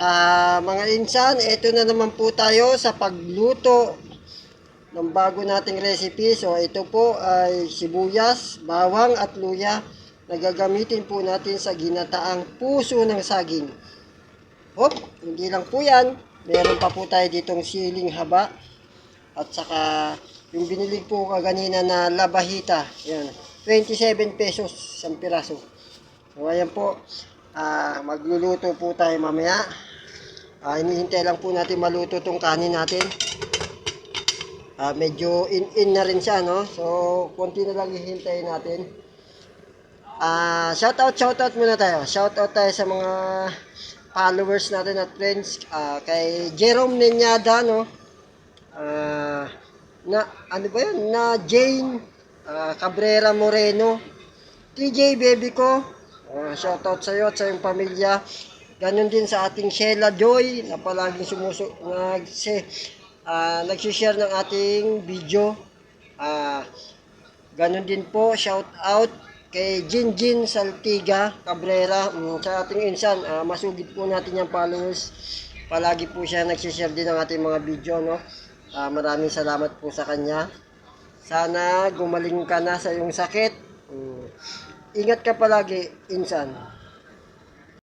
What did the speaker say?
Ah, mga insan, ito na naman po tayo sa pagluto ng bago nating recipe. So, ito po ay sibuyas, bawang at luya na gagamitin po natin sa ginataang puso ng saging. Hop, hindi lang po yan. Meron pa po tayo ditong siling haba at saka yung binili po kaganina na labahita. Yan, 27 pesos isang piraso. So, ayan po. Ah, magluluto po tayo mamaya. Ah, hinihintay lang po natin maluto tong kanin natin. Ah, medyo in-in na rin siya, no? So, konti na lang hihintayin natin. Ah, shoutout, shoutout muna tayo. Shoutout tayo sa mga followers natin at friends. Ah, kay Jerome Nenyada, no? Ah, na, ano ba yun? Na Jane ah, Cabrera Moreno. TJ baby ko. Uh, shoutout sa iyo at sa iyong pamilya. Ganon din sa ating Sheila Joy na palaging sumuso nagse uh, nagsi-share ng ating video. Ah, ganon din po shout out kay Jinjin Saltiga Cabrera mm, sa ating insan. ah, masugid po natin yung followers. Palagi po siya nagsi-share din ng ating mga video no. Ah, maraming salamat po sa kanya. Sana gumaling ka na sa iyong sakit. Mm. Ingat ka palagi, insan.